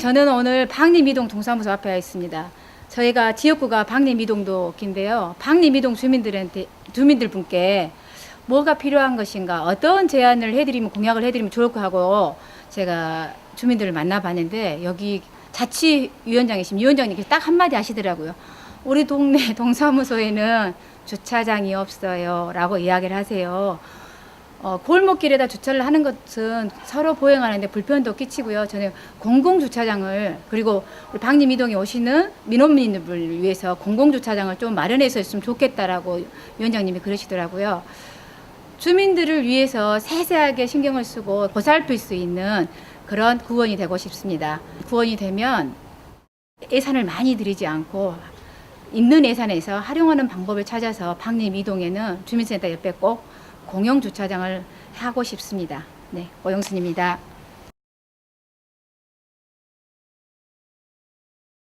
저는 오늘 박림이동 동사무소 앞에 와 있습니다. 저희가 지역구가 박림이동도인데요. 박림이동 주민들한테 주민들 분께 뭐가 필요한 것인가, 어떤 제안을 해드리면 공약을 해드리면 좋을 거 하고 제가 주민들을 만나봤는데 여기 자치위원장이신 위원장님께서 딱 한마디 하시더라고요. 우리 동네 동사무소에는 주차장이 없어요 라고 이야기를 하세요. 어, 골목길에다 주차를 하는 것은 서로 보행하는데 불편도 끼치고요. 저는 공공주차장을 그리고 우리 박림 이동에 오시는 민원민들을 위해서 공공주차장을 좀 마련해서 했으면 좋겠다라고 위원장님이 그러시더라고요. 주민들을 위해서 세세하게 신경을 쓰고 보살필 수 있는 그런 구원이 되고 싶습니다. 구원이 되면 예산을 많이 들이지 않고 있는 예산에서 활용하는 방법을 찾아서 박림 이동에는 주민센터 옆에 꼭 공영 주차장을 하고 싶습니다. 네, 오영순입니다.